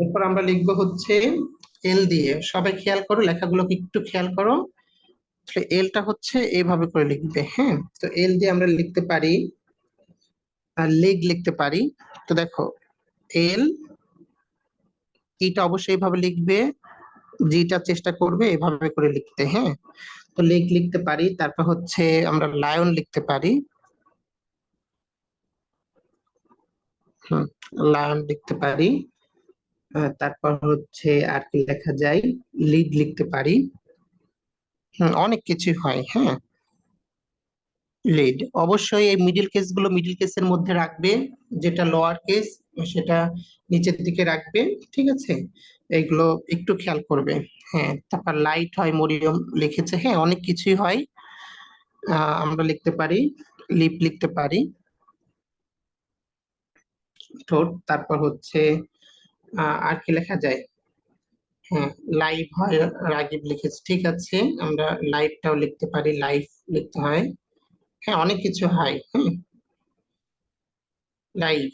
এরপর আমরা লিখব হচ্ছে এল দিয়ে। সবাই খেয়াল করো, লেখাগুলোকে একটু খেয়াল করো। এলটা হচ্ছে এইভাবে করে লিখবে হ্যাঁ? তো এল দিয়ে আমরা লিখতে পারি লেগ লিখতে পারি। তো দেখো এল ইটা অবশ্যই এইভাবে লিখবে জিটা চেষ্টা করবে এভাবে করে লিখতে হ্যাঁ? তো লেগ লিখতে পারি, তারপর হচ্ছে আমরা লায়ন লিখতে পারি। হুম লায়ন লিখতে পারি। তারপর হচ্ছে আর কি লেখা যায় লিড লিখতে পারি। অনেক কিছুই হয় হ্যাঁ। লিড অবশ্যই এই মিডিল কেসগুলো মিডিল কেসের মধ্যে রাখবে, যেটা লোয়ার কেস সেটা নিচের দিকে রাখবে, ঠিক আছে? এগুলো একটু খেয়াল করবে হ্যাঁ। তারপর লাইট হয়, মরিয়ম লিখেছে হ্যাঁ অনেক কিছুই হয়। আমরা লিখতে পারি লিপ লিখতে পারি। ঠোঁট, তারপর হচ্ছে আর কি লেখা যায়? হ্যাঁ লাইভ হয়, রাগিব লিখেছে, ঠিক আছে। আমরা লাইভটাও লিখতে পারি লাইভ লিখতে হয়। হ্যাঁ অনেক কিছু হয় হ্যাঁ লাইভ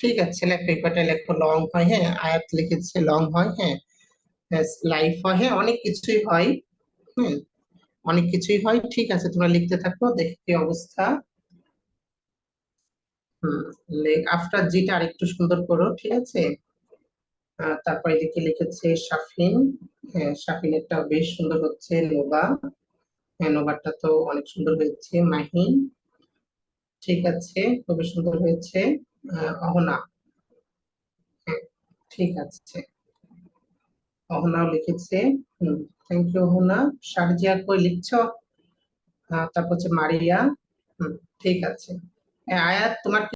ঠিক আছে, লেখো, এই লেখো? লং হয় হ্যাঁ আয়াত লিখেছে লং হয় হ্যাঁ। লাইফ হয় হ্যাঁ অনেক কিছুই হয়, হুম। অনেক কিছুই হয়, ঠিক আছে, তোমরা লিখতে থাকো, দেখি কি অবস্থা? হুম আফটার জিটা আরেকটু সুন্দর করো, ঠিক আছে? তারপর এদিকে লিখেছে শাফিন। হ্যাঁ শাফিনেরটা বেশ সুন্দর হচ্ছে নোবা হ্যাঁ নোবারটা তো অনেক সুন্দর হয়েছে মাহিন ঠিক আছে, খুবই সুন্দর হয়েছে অহনা। হ্যাঁ ঠিক আছে। অহনাও লিখেছে। হুম থ্যাংক ইউ অহনা। শারজিয়া কই লিখছ? তারপর হচ্ছে মারিয়া। হুম, ঠিক আছে। আয়াত, তোমার